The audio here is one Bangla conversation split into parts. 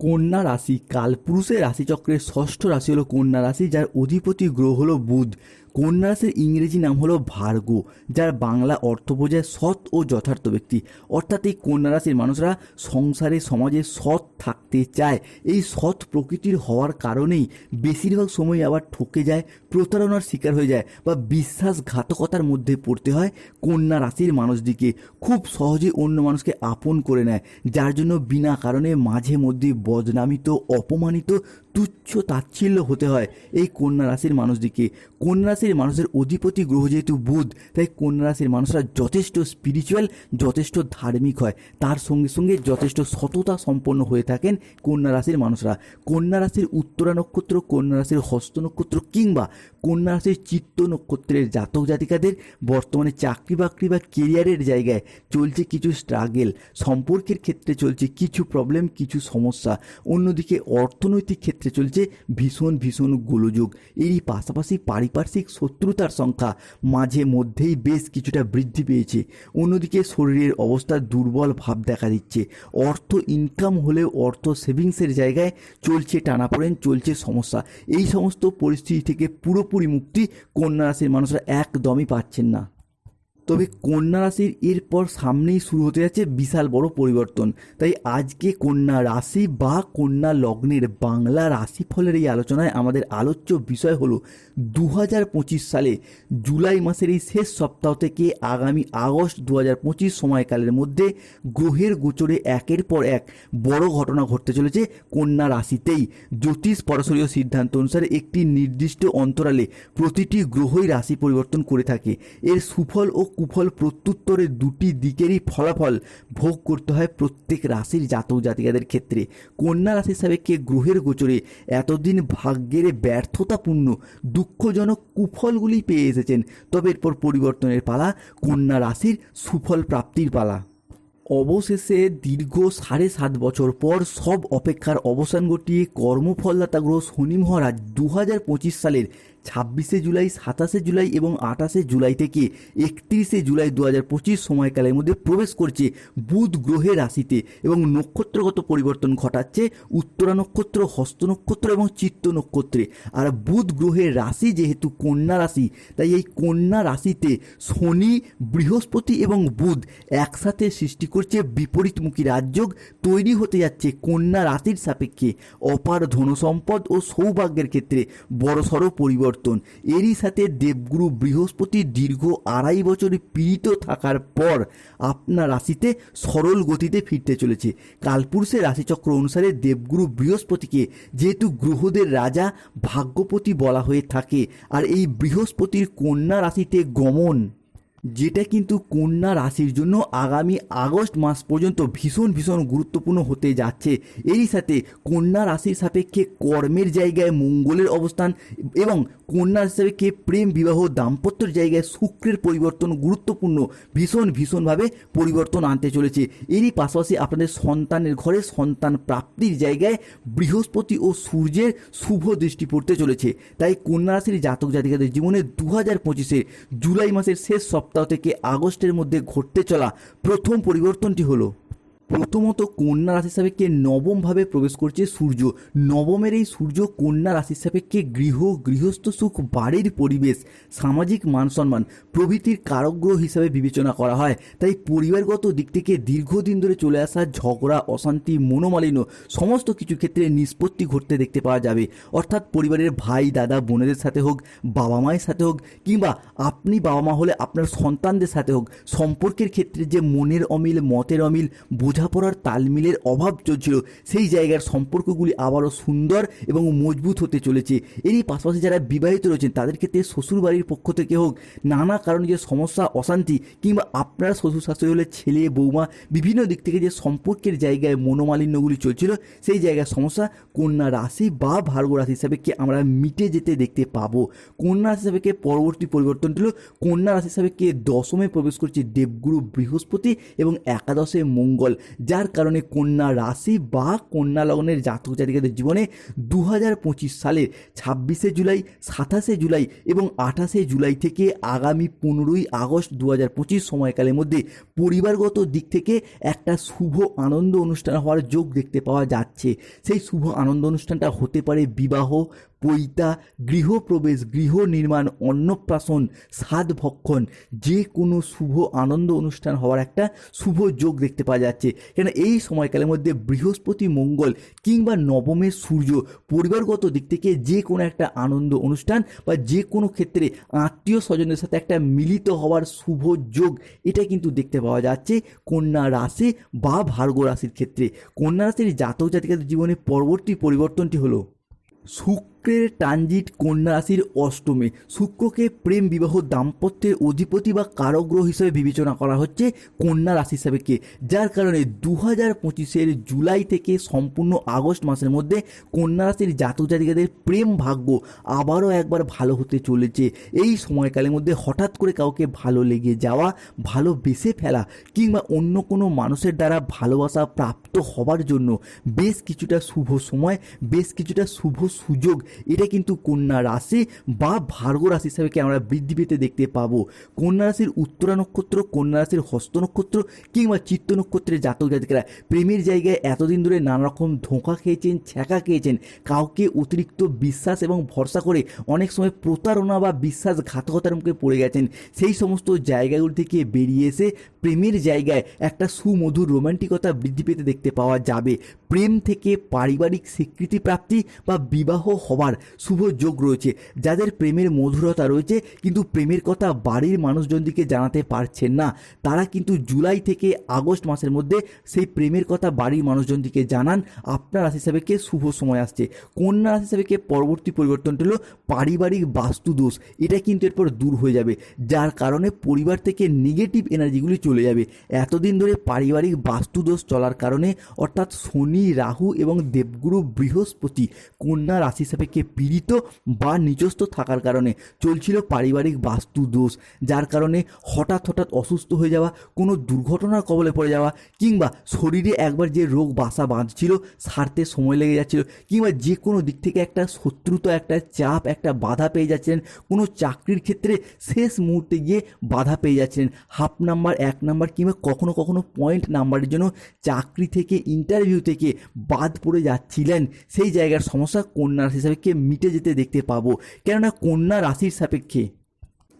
কন্যা রাশি কালপুরুষের রাশিচক্রের ষষ্ঠ রাশি হলো কন্যা রাশি যার অধিপতি গ্রহ হলো বুধ। কন্যা রাশির ইংরেজি নাম হলো ভার্গ, যার বাংলা অর্থ বোঝায় সৎ ও যথার্থ ব্যক্তি। অর্থাৎ এই কন্যা রাশির মানুষরা সংসারে, সমাজে সৎ থাকতে চায়। এই সৎ প্রকৃতির হওয়ার কারণেই বেশিরভাগ সময় আবার ঠকে যায়, প্রতারণার শিকার হয়ে যায় বা বিশ্বাসঘাতকতার মধ্যে পড়তে হয় কন্যা রাশির মানুষদিকে খুব সহজে অন্য মানুষকে আপন করে নেয়, যার জন্য বিনা কারণে মাঝে মধ্যে বদনামিত, অপমানিত তুচ্ছ তাচ্ছিল্য হতে হয় এই কন্যা রাশির মানুষদিকে। কন্যা রাশির মানুষের অধিপতি গ্রহ যেহেতু বুধ, তাই কন্যা রাশির মানুষরা যথেষ্ট স্পিরিচুয়াল যথেষ্ট ধার্মিক হয়। তার সঙ্গে সঙ্গে যথেষ্ট সততা সম্পন্ন হয়ে থাকেন কন্যা রাশির মানুষরা। কন্যা রাশির উত্তরা নক্ষত্র, কন্যা রাশির হস্ত নক্ষত্র কিংবা কন্যা রাশির চিত্ত নক্ষত্রের জাতক জাতিকাদের বর্তমানে চাকরি বাকরি বা কেরিয়ারের জায়গায় চলছে কিছু স্ট্রাগেল সম্পর্কের ক্ষেত্রে চলছে কিছু প্রবলেম কিছু সমস্যা। অন্যদিকে অর্থনৈতিক ক্ষেত্রে চলছে ভীষণ ভীষণ গোলযোগ। এরই পাশাপাশি পারিপার্শ্বিক শত্রুতার সংখ্যা মাঝে মধ্যেই বেশ কিছুটা বৃদ্ধি পেয়েছে। অন্যদিকে শরীরের অবস্থা দুর্বল ভাব দেখা দিচ্ছে। অর্থ ইনকাম হলেও অর্থ সেভিংসের জায়গায় চলছে টানাপোড়েন, চলছে সমস্যা। এই সমস্ত পরিস্থিতি থেকে পুরোপুরি মুক্তি কন্যা রাশির মানুষরা একদমই পাচ্ছেন না। তবে কন্যা রাশির এরপর সামনেই শুরু হতে যাচ্ছে বিশাল বড় পরিবর্তন। তাই আজকে কন্যা রাশি বা কন্যা লগ্নের বাংলা রাশিফলের এই আলোচনায় আমাদের আলোচ্য বিষয় হলো দু হাজার পঁচিশ সালে জুলাই মাসের এই শেষ সপ্তাহ থেকে আগামী আগস্ট দু হাজার পঁচিশ সময়কালের মধ্যে গ্রহের গোচরে একের পর এক বড় ঘটনা ঘটতে চলেছে কন্যা রাশিতেই। জ্যোতিষ পরশরীয় সিদ্ধান্ত অনুসারে একটি নির্দিষ্ট অন্তরালে প্রতিটি গ্রহই রাশি পরিবর্তন করে থাকে। এর সুফল ও কুফল প্রত্যুত্তরে দুটি দিকেরই ফলাফল ভোগ করতে হয় প্রত্যেক রাশির জাতক জাতিকাদের ক্ষেত্রে। কন্যা রাশি সাপেক্ষে গ্রহের গোচরে এতদিন ভাগ্যের ব্যর্থতাপূর্ণ, দুঃখজনক কুফলগুলি পেয়ে এসেছেন, তবে এরপর পরিবর্তনের পালা, কন্যা রাশির সুফল প্রাপ্তির পালা। অবশেষে দীর্ঘ সাড়ে সাত বছর পর সব অপেক্ষার অবসান ঘটিয়ে কর্মফলদাতা গ্রহ শনি মহারাজ দু হাজার পঁচিশ সালের ছাব্বিশে জুলাই, সাতাশে জুলাই এবং আঠাশে জুলাই থেকে একত্রিশে জুলাই দু হাজার পঁচিশ সময়কালের মধ্যে প্রবেশ করছে বুধ গ্রহের রাশিতে এবং নক্ষত্রগত পরিবর্তন ঘটাচ্ছে উত্তরা নক্ষত্র হস্ত নক্ষত্র এবং চিত্ত নক্ষত্রে। আর বুধ গ্রহের রাশি যেহেতু কন্যা রাশি, তাই এই কন্যা রাশিতে শনি, বৃহস্পতি এবং বুধ একসাথে সৃষ্টি করছে বিপরীতমুখী রাজযোগ, তৈরি হতে যাচ্ছে কন্যা রাশির সাপেক্ষে। অপার ধনসম্পদ ও সৌভাগ্যের ক্ষেত্রে বড়সড় পরিবর্তন এরই সাথে দেবগুরু বৃহস্পতি দীর্ঘ আড়াই বছর পীড়িত থাকার পর আপনার রাশিতে সরল গতিতে ফিরতে চলেছে। কালপুরুষের রাশিচক্র অনুসারে দেবগুরু বৃহস্পতিকে যেহেতু গ্রহদের রাজা ভাগ্যপতি বলা হয়ে থাকে, আর এই বৃহস্পতির কন্যা রাশিতে গমন যেটা কিন্তু কন্যা রাশির জন্য আগামী আগস্ট মাস পর্যন্ত ভীষণ ভীষণ গুরুত্বপূর্ণ হতে যাচ্ছে। এরই সাথে কন্যা রাশির সাপেক্ষে কর্মের জায়গায় মঙ্গলের অবস্থান এবং কন্যা রাশি সাপেক্ষে প্রেম, বিবাহ, দাম্পত্যের জায়গায় শুক্রের পরিবর্তন গুরুত্বপূর্ণ, ভীষণ, ভীষণভাবে পরিবর্তন আনতে চলেছে। এরই পাশাপাশি আপনাদের সন্তানের ঘরে সন্তান প্রাপ্তির জায়গায় বৃহস্পতি ও সূর্যের শুভ দৃষ্টি পড়তে চলেছে। তাই কন্যা রাশির জাতক জাতিকাদের জীবনে দু হাজার পঁচিশে জুলাই মাসের শেষ সপ্তাহ থেকে আগস্টের মধ্যে ঘটতে চলা প্রথম পরিবর্তনটি হলো। প্রথমত কন্যা রাশি সাপেক্ষে নবমভাবে প্রবেশ করছে সূর্য। নবমের এই সূর্য কন্যা রাশির সাপেক্ষে গৃহ, গৃহস্থ সুখ, বাড়ির পরিবেশ, সামাজিক মান সম্মান প্রভৃতির কারকগ্রহ হিসাবে বিবেচনা করা হয়। তাই পরিবারগত দিক থেকে দীর্ঘদিন ধরে চলে আসা ঝগড়া, অশান্তি, মনোমালিন্য সমস্ত কিছু ক্ষেত্রে নিষ্পত্তি ঘটতে দেখতে পাওয়া যাবে। অর্থাৎ পরিবারের ভাই, দাদা, বোনেদের সাথে হোক, বাবা মায়ের সাথে হোক, কিংবা আপনি বাবা মা হলে আপনার সন্তানদের সাথে হোক, সম্পর্কের ক্ষেত্রে যে মনের অমিল, মতের অমিল বোঝাপড়ার তালমিলের অভাব চলছিল। সেই জায়গার সম্পর্কগুলি আবারও সুন্দর এবং মজবুত হতে চলেছে। এরই পাশাপাশি যারা বিবাহিত রয়েছেন, তাদের ক্ষেত্রে শ্বশুরবাড়ির পক্ষ থেকে হোক, নানা কারণে যে সমস্যা, অশান্তি কিংবা আপনার শ্বশুর শাশুড়ি হলে ছেলে, বৌমা, বিভিন্ন দিক থেকে যে সম্পর্কের জায়গায় মনোমালিন্যগুলি চলছিল, সেই জায়গার সমস্যা কন্যা রাশি বা ভার্গ রাশি হিসাবে কি আমরা মিটে যেতে দেখতে পাবো। কন্যা রাশি হিসাবে কে পরবর্তী পরিবর্তন ছিল কন্যা রাশি হিসাবে কে দশমে প্রবেশ করছে দেবগুরু বৃহস্পতি এবং একাদশে মঙ্গল। যার কারণে কন্যা রাশি বা কন্যা লগ্নের জাতক জাতিকাদের জীবনে দু হাজার পঁচিশ সালের ছাব্বিশে জুলাই, সাতাশে জুলাই এবং আঠাশে জুলাই থেকে আগামী পনেরোই আগস্ট দু হাজার পঁচিশ সময়কালের মধ্যে পরিবারগত দিক থেকে একটা শুভ আনন্দ অনুষ্ঠান হওয়ার যোগ দেখতে পাওয়া যাচ্ছে। সেই শুভ আনন্দ অনুষ্ঠানটা হতে পারে বিবাহ পৈতা, গৃহপ্রবেশ গৃহ নির্মাণ অন্নপ্রাশন সাদ ভক্ষণ যে কোনো শুভ আনন্দ অনুষ্ঠান হওয়ার একটা শুভ যোগ দেখতে পাওয়া যাচ্ছে। কেন এই সময়কালের মধ্যে বৃহস্পতি, মঙ্গল কিংবা নবমের সূর্য পরিবারগত দিক থেকে যে কোনো একটা আনন্দ অনুষ্ঠান বা যে কোনো ক্ষেত্রে আত্মীয় স্বজনের সাথে একটা মিলিত হওয়ার শুভ যোগ এটা কিন্তু দেখতে পাওয়া যাচ্ছে কন্যা রাশি বা ভার্গ রাশির ক্ষেত্রে। কন্যা রাশির জাতক জাতিকাদের জীবনে পরবর্তী পরিবর্তনটি হলো শুক্রের ট্রানজিট কন্যা রাশির অষ্টমে। শুক্রকে প্রেম, বিবাহ, দাম্পত্যের অধিপতি বা কারগ্রহ হিসেবে বিবেচনা করা হচ্ছে কন্যা রাশি হিসাবে কে যার কারণে দু হাজার পঁচিশের জুলাই থেকে সম্পূর্ণ আগস্ট মাসের মধ্যে কন্যা রাশির জাতক জাতিকাদের প্রেম ভাগ্য আবারও একবার ভালো হতে চলেছে। এই সময়কালের মধ্যে হঠাৎ করে কাউকে ভালো লেগে যাওয়া, ভালো বেসে ফেলা কিংবা অন্য কোনো মানুষের দ্বারা ভালোবাসা প্রাপ্ত হবার জন্য বেশ কিছুটা শুভ সময়, বেশ কিছুটা শুভ সুযোগ এটা কিন্তু কন্যা রাশি বা ভার্গ রাশি হিসাবে আমরা বৃদ্ধি পেতে দেখতে পাবো? কন্যা রাশির উত্তরা নক্ষত্র, কন্যা রাশির হস্ত নক্ষত্র কিংবা চিত্ত নক্ষত্রের জাতক জাতিকেরা প্রেমের জায়গায় এতদিন ধরে নানা রকম ধোঁকা খেয়েছেন, ছ্যাঁকা খেয়েছেন, কাউকে অতিরিক্ত বিশ্বাস এবং ভরসা করে অনেক সময় প্রতারণা বা বিশ্বাসঘাতকতার মুখে পড়ে গেছেন। সেই সমস্ত জায়গাগুলি থেকে বেরিয়ে এসে প্রেমের জায়গায় একটা সুমধুর রোমান্টিকতা বৃদ্ধি পেতে দেখতে পাওয়া যাবে। প্রেম থেকে পারিবারিক স্বীকৃতি প্রাপ্তি বা বিবাহ হবার শুভ যোগ রয়েছে। যাদের প্রেমের মধুরতা রয়েছে, কিন্তু প্রেমের কথা বাড়ির মানুষজনদিকে জানাতে পারছেন না, তারা কিন্তু জুলাই থেকে আগস্ট মাসের মধ্যে সেই প্রেমের কথা বাড়ির মানুষজনদিকে জানান। আপনার রাশি হিসাবে কে শুভ সময় আসছে? কন্যা রাশি হিসাবে কে পরবর্তী পরিবর্তনটি হলো পারিবারিক বাস্তু দোষ এটা কিন্তু এরপর দূর হয়ে যাবে, যার কারণে পরিবার থেকে নেগেটিভ এনার্জিগুলি চলে যাবে। এতদিন ধরে পারিবারিক বাস্তু দোষ চলার কারণে অর্থাৎ শনি, রাহু এবং দেবগুরু বৃহস্পতি কন্যা রাশি হিসাবে কে পীড়িত বা নিজস্ব থাকার কারণে চলছিল পারিবারিক বাস্তু দোষ, যার কারণে হঠাৎ হঠাৎ অসুস্থ হয়ে যাওয়া, কোনো দুর্ঘটনার কবলে পড়ে যাওয়া কিংবা শরীরে একবার যে রোগ বাসা বাঁধছিল, সারতে সময় লেগে যাচ্ছিল কিংবা যে কোনো দিক থেকে একটা শত্রুতা, একটা চাপ, একটা বাধা পেয়ে যাচ্ছিলেন, কোনো চাকরির ক্ষেত্রে শেষ মুহূর্তে গিয়ে বাধা পেয়ে যাচ্ছিলেন। হাফ নাম্বার, এক নাম্বার কিংবা কখনো কখনো পয়েন্ট নাম্বারের জন্য চাকরি থেকে, ইন্টারভিউ থেকে বাদ পড়ে যাচ্ছিলেন। সেই জায়গার সমস্যা কন্যা রাশি সাপেক্ষে মিটে যেতে দেখতে পাবো। কেননা কন্যা রাশির সাপেক্ষে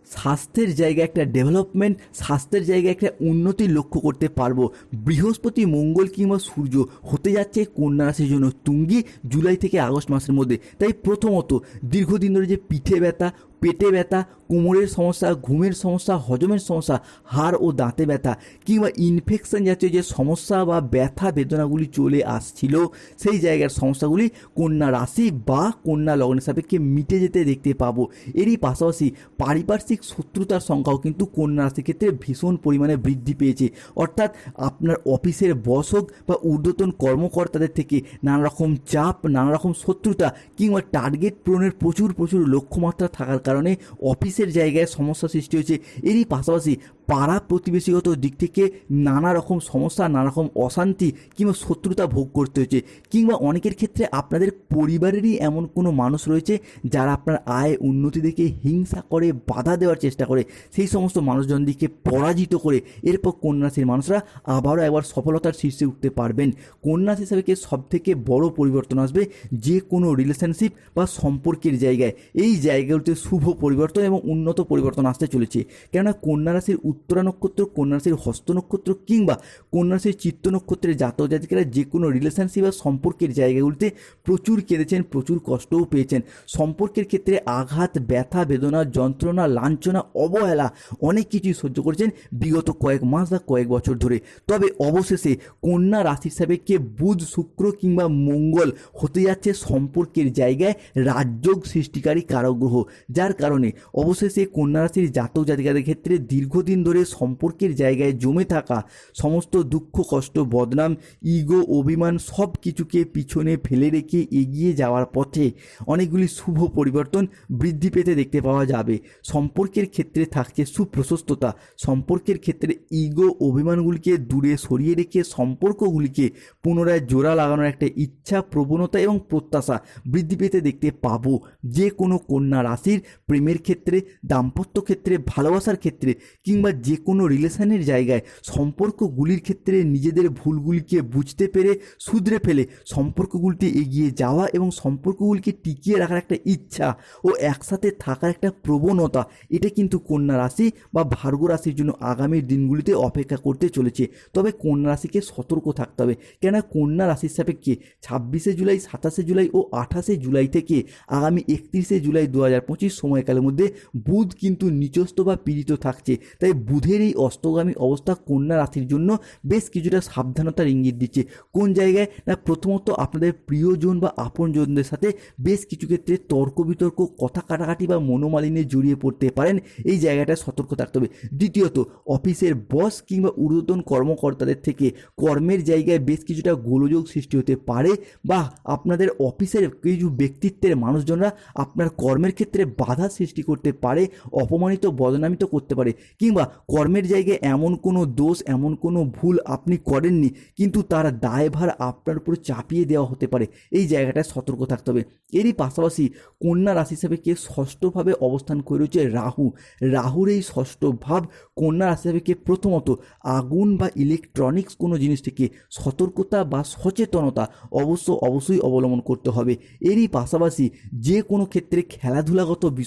স্বাস্থ্যের জায়গায় একটা ডেভেলপমেন্ট স্বাস্থ্যের জায়গায় একটা উন্নতি লক্ষ্য করতে পারব। বৃহস্পতি, মঙ্গল কিংবা সূর্য হতে যাচ্ছে কন্যা রাশির জন্য তুঙ্গি জুলাই থেকে আগস্ট মাসের মধ্যে। তাই প্রথমত দীর্ঘদিন ধরে যে পিঠে ব্যথা পেটে ব্যথা, কোমরের সমস্যা, ঘুমের সমস্যা, হজমের সমস্যা, হাড় ও দাঁতে ব্যথা কিংবা ইনফেকশন জাতীয় যে সমস্যা বা ব্যথা বেদনাগুলি চলে আসছিল, সেই জায়গার সমস্যাগুলি কন্যা রাশি বা কন্যা লগ্নের সাপেক্ষে মিটে যেতে দেখতে পাবো। এরই পাশাপাশি পারিপার্শ্বিক শত্রুতার সংখ্যাও কিন্তু কন্যা রাশির ক্ষেত্রে ভীষণ পরিমাণে বৃদ্ধি পেয়েছে। অর্থাৎ আপনার অফিসের বস হোক বা ঊর্ধ্বতন কর্মকর্তাদের থেকে নানা রকম চাপ নানা রকম শত্রুতা কিংবা টার্গেট পূরণের প্রচুর প্রচুর লক্ষ্যমাত্রা থাকার কারণে অফিসের জায়গায় সমস্যা সৃষ্টি হয়েছে। এরই পাশাপাশি পাড়া প্রতিবেশীগত দিক থেকে নানা রকম সমস্যা, নানা রকম অশান্তি কিংবা শত্রুতা ভোগ করতে হয়েছে। কিংবা অনেকের ক্ষেত্রে আপনাদের পরিবারেরই এমন কোনো মানুষ রয়েছে যারা আপনার আয় উন্নতি দেখে হিংসা করে, বাধা দেওয়ার চেষ্টা করে। সেই সমস্ত মানুষজনদিকে পরাজিত করে এরপর কন্যাশ্রীর মানুষরা আবারও একবার সফলতার শীর্ষে উঠতে পারবেন। কন্যাশ্রী হিসাবে সব থেকে বড় পরিবর্তন আসবে? যে কোনো রিলেশনশিপ বা সম্পর্কের জায়গায়। এই জায়গাগুলোতে শুভ পরিবর্তন এবং উন্নত পরিবর্তন আসতে চলেছে। কেননা কন্যা রাশির উত্তরা নক্ষত্র, কন্যা রাশির হস্ত নক্ষত্র কিংবা কন্যা রাশির চিত্ত নক্ষত্রের জাতক জাতিকেরা যে কোনো রিলেশনশিপ বা সম্পর্কের জায়গাগুলিতে প্রচুর কেঁদেছেন, প্রচুর কষ্টও পেয়েছেন। সম্পর্কের ক্ষেত্রে আঘাত, ব্যথা, বেদনা, যন্ত্রণা, লাঞ্ছনা, অবহেলা অনেক কিছুই সহ্য করেছেন বিগত কয়েক মাস বা কয়েক বছর ধরে। তবে অবশেষে কন্যা রাশি হিসাবে কে বুধ, শুক্র কিংবা মঙ্গল হতে যাচ্ছে সম্পর্কের জায়গায় রাজযোগ সৃষ্টিকারী কারগ্রহ যার যার কারণে অবশেষে কন্যা রাশির জাতক জাতিকাদের ক্ষেত্রে দীর্ঘদিন ধরে সম্পর্কের জায়গায় জমে থাকা সমস্ত দুঃখ, কষ্ট, বদনাম, ইগো, অভিমান সব কিছুকে পিছনে ফেলে রেখে এগিয়ে যাওয়ার পথে অনেকগুলি শুভ পরিবর্তন বৃদ্ধি পেতে দেখতে পাওয়া যাবে। সম্পর্কের ক্ষেত্রে থাকছে সুপ্রশস্ততা। সম্পর্কের ক্ষেত্রে ইগো, অভিমানগুলিকে দূরে সরিয়ে রেখে সম্পর্কগুলিকে পুনরায় জোড়া লাগানোর একটা ইচ্ছা, প্রবণতা এবং প্রত্যাশা বৃদ্ধি পেতে দেখতে পাবো। যে কোনো কন্যা রাশির প্রেমের ক্ষেত্রে, দাম্পত্য ক্ষেত্রে, ভালোবাসার ক্ষেত্রে কিংবা যে কোনো রিলেশনের জায়গায় সম্পর্কগুলির ক্ষেত্রে নিজেদের ভুলগুলিকে বুঝতে পেরে শুধরে ফেলে সম্পর্কগুলিতে এগিয়ে যাওয়া এবং সম্পর্কগুলিকে টিকিয়ে রাখার একটা ইচ্ছা ও একসাথে থাকার একটা প্রবণতা, এটা কিন্তু কন্যা রাশি বা ভার্গ রাশির জন্য আগামী দিনগুলিতে অপেক্ষা করতে চলেছে। তবে কন্যা রাশিকে সতর্ক থাকতে হবে। কেননা কন্যা রাশির সাপেক্ষে ছাব্বিশে জুলাই, সাতাশে জুলাই ও আঠাশে জুলাই থেকে আগামী একত্রিশে জুলাই দু হাজার পঁচিশ সময়কালের মধ্যে বুধ কিন্তু নিচস্থ বা পীড়িত থাকছে। তাই বুধের এই অস্তগামী অবস্থা কন্যা রাশির জন্য বেশ কিছুটা সাবধানতার ইঙ্গিত দিচ্ছে। কোন জায়গায়? না, প্রথমত আপনাদের প্রিয়জন বা আপনজনদের সাথে বেশ কিছু ক্ষেত্রে তর্ক বিতর্ক কথা কাটাকাটি বা মনোমালিন্যে জড়িয়ে পড়তে পারেন। এই জায়গাটা সতর্ক থাকতে হবে। দ্বিতীয়ত, অফিসের বস কিংবা ঊর্ধ্বতন কর্মকর্তাদের থেকে কর্মের জায়গায় বেশ কিছুটা গোলযোগ সৃষ্টি হতে পারে বা আপনাদের অফিসের কিছু ব্যক্তিত্বের মানুষজনরা আপনার কর্মের ক্ষেত্রে বাধা সৃষ্টি করতে পারে, অপমানিত, বদনামিত করতে পারে। কিংবা কর্মের জায়গায় এমন কোনো দোষ, এমন কোনো ভুল আপনি করেননি, কিন্তু তার দায়ভার আপনার উপর চাপিয়ে দেওয়া হতে পারে। এই জায়গাটায় সতর্ক থাকতে হবে। এরই পাশাপাশি কন্যা রাশি হিসাবে কে ষষ্ঠভাবে অবস্থান করে রয়েছে রাহু। রাহুর এই ষষ্ঠ ভাব কন্যা রাশি হিসাবে কে প্রথমত আগুন বা ইলেকট্রনিক্স কোনো জিনিস থেকে সতর্কতা বা সচেতনতা অবশ্য অবশ্যই অবলম্বন করতে হবে। এরই পাশাপাশি যে কোনো ক্ষেত্রে খেলাধুলাগত বিষয়ে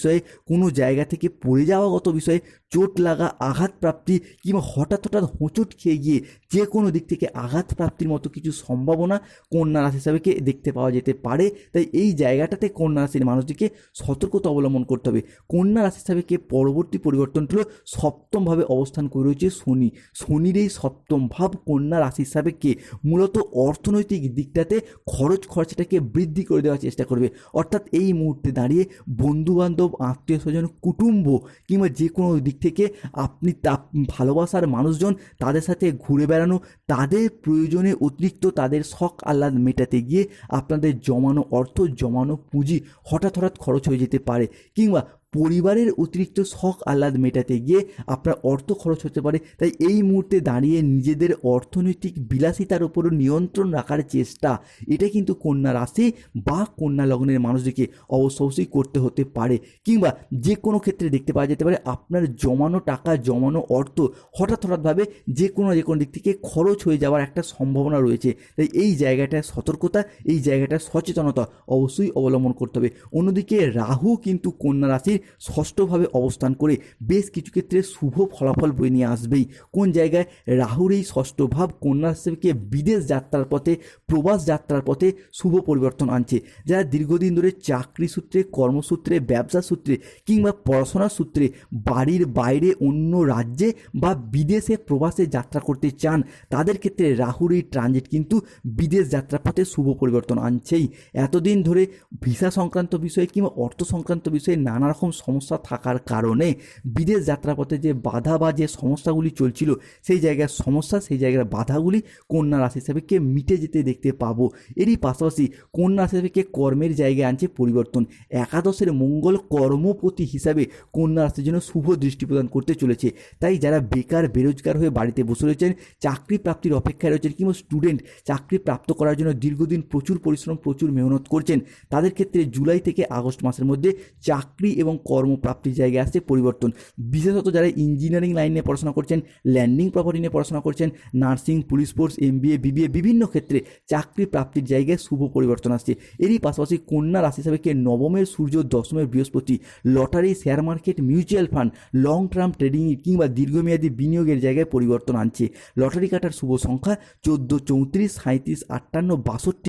কোনো জায়গা থেকে পড়ে যাওয়াগত বিষয়ে চোট লাগা, আঘাত প্রাপ্তি কিংবা হঠাৎ হঠাৎ হোঁচট খেয়ে গিয়ে যে কোনো দিক থেকে আঘাত প্রাপ্তির মতো কিছু সম্ভাবনা কন্যা রাশি হিসাবে কে দেখতে পাওয়া যেতে পারে। তাই এই জায়গাটাতে কন্যা রাশির মানুষটিকে সতর্কতা অবলম্বন করতে হবে। কন্যা রাশি হিসাবে পরবর্তী পরিবর্তনটি হলো সপ্তমভাবে অবস্থান করে রয়েছে শনি। শনির এই সপ্তম ভাব কন্যা রাশি হিসাবে কে মূলত অর্থনৈতিক দিকটাতে খরচ খরচাটাকে বৃদ্ধি করে দেওয়ার চেষ্টা করবে। অর্থাৎ এই মুহূর্তে দাঁড়িয়ে বন্ধুবান্ধব আত্মীয় স্বজন, কুটুম্ব কিংবা যে কোনো দিক থেকে আপনি তা ভালোবাসার মানুষজন, তাদের সাথে ঘুরে বেড়ানো, তাদের প্রয়োজনে অতিরিক্ত তাদের শখ আহ্লাদ মেটাতে গিয়ে আপনাদের জমানো অর্থ, জমানো পুঁজি হঠাৎ হঠাৎ খরচ হয়ে যেতে পারে কিংবা পরিবারের অতিরিক্ত শখ আহ্লাদ মেটাতে গিয়ে আপনার অর্থ খরচ হতে পারে। তাই এই মুহূর্তে দাঁড়িয়ে নিজেদের অর্থনৈতিক বিলাসিতার উপর নিয়ন্ত্রণ রাখার চেষ্টা, এটা কিন্তু কন্যা রাশি বা কন্যা লগ্নের মানুষদেরকে অবশ্য অবশ্যই করতে হতে পারে। কিংবা যে কোনো ক্ষেত্রে দেখতে পাওয়া যেতে পারে, আপনার জমানো টাকা, জমানো অর্থ হঠাৎ হঠাৎভাবে যে কোনো যে কোনো দিক থেকে খরচ হয়ে যাওয়ার একটা সম্ভাবনা রয়েছে। তাই এই জায়গাটায় সতর্কতা, এই জায়গাটায় সচেতনতা অবশ্যই অবলম্বন করতে হবে। অন্যদিকে রাহু কিন্তু কন্যা রাশির ষষ্ঠভাবে অবস্থান করে বেশ কিছু ক্ষেত্রে শুভ ফলাফল বয়ে নিয়ে আসবেই। কোন জায়গায় রাহুর এই ষষ্ঠ ভাব কন্যা রাশিকে বিদেশ যাত্রার পথে, প্রবাস যাত্রার পথে শুভ পরিবর্তন আনছে। যারা দীর্ঘদিন ধরে চাকরি সূত্রে, কর্মসূত্রে, ব্যবসা সূত্রে কিংবা পড়াশোনার সূত্রে বাড়ির বাইরে অন্য রাজ্যে বা বিদেশে প্রবাসে যাত্রা করতে চান, তাদের ক্ষেত্রে রাহুর এই ট্রানজিট কিন্তু বিদেশ যাত্রার পথে শুভ পরিবর্তন আনছেই। এতদিন ধরে ভিসা সংক্রান্ত বিষয়ে কিংবা অর্থ সংক্রান্ত বিষয়ে নানা রকম সমস্যা থাকার কারণে বিদেশ যাত্রাপথে যে বাধা বা যে সমস্যাগুলি চলছিল, সেই জায়গার সমস্যা, সেই জায়গার বাধাগুলি কন্যা রাশি হিসাবেকে মিটে যেতে দেখতে পাবো। এরই পাশাপাশি কন্যা রাশি হিসাবে কর্মের জায়গায় আনছে পরিবর্তন। একাদশের মঙ্গল কর্মপতি হিসাবে কন্যা রাশির জন্য শুভ দৃষ্টি প্রদান করতে চলেছে। তাই যারা বেকার, বেরোজগার হয়ে বাড়িতে বসে রয়েছেন, চাকরি প্রাপ্তির অপেক্ষায় রয়েছেন কিংবা স্টুডেন্ট চাকরি প্রাপ্ত করার জন্য দীর্ঘদিন প্রচুর পরিশ্রম, প্রচুর মেহনত করছেন, তাদের ক্ষেত্রে জুলাই থেকে আগস্ট মাসের মধ্যে চাকরি এবং কর্মপ্রাপ্তির জায়গায় আসছে পরিবর্তন। বিশেষত যারা ইঞ্জিনিয়ারিং লাইন নিয়ে পড়াশোনা করছেন ল্যান্ডিং প্রপার্টি নিয়ে পড়াশোনা করছেন nursing police force MBA BBA বিভিন্ন ক্ষেত্রে চাকরি প্রাপ্তির জায়গায় শুভ পরিবর্তন আসছে। এরই পাশাপাশি কন্যা রাশি হিসাবে কে নবমের সূর্য, দশমের বৃহস্পতি, lottery share market mutual fund long term trading কিংবা দীর্ঘমেয়াদী বিনিয়োগের জায়গায় পরিবর্তন আনছে। লটারি কাটার শুভ সংখ্যা চোদ্দ, চৌত্রিশ সাঁত্রিশ আটান্ন, বাষট্টি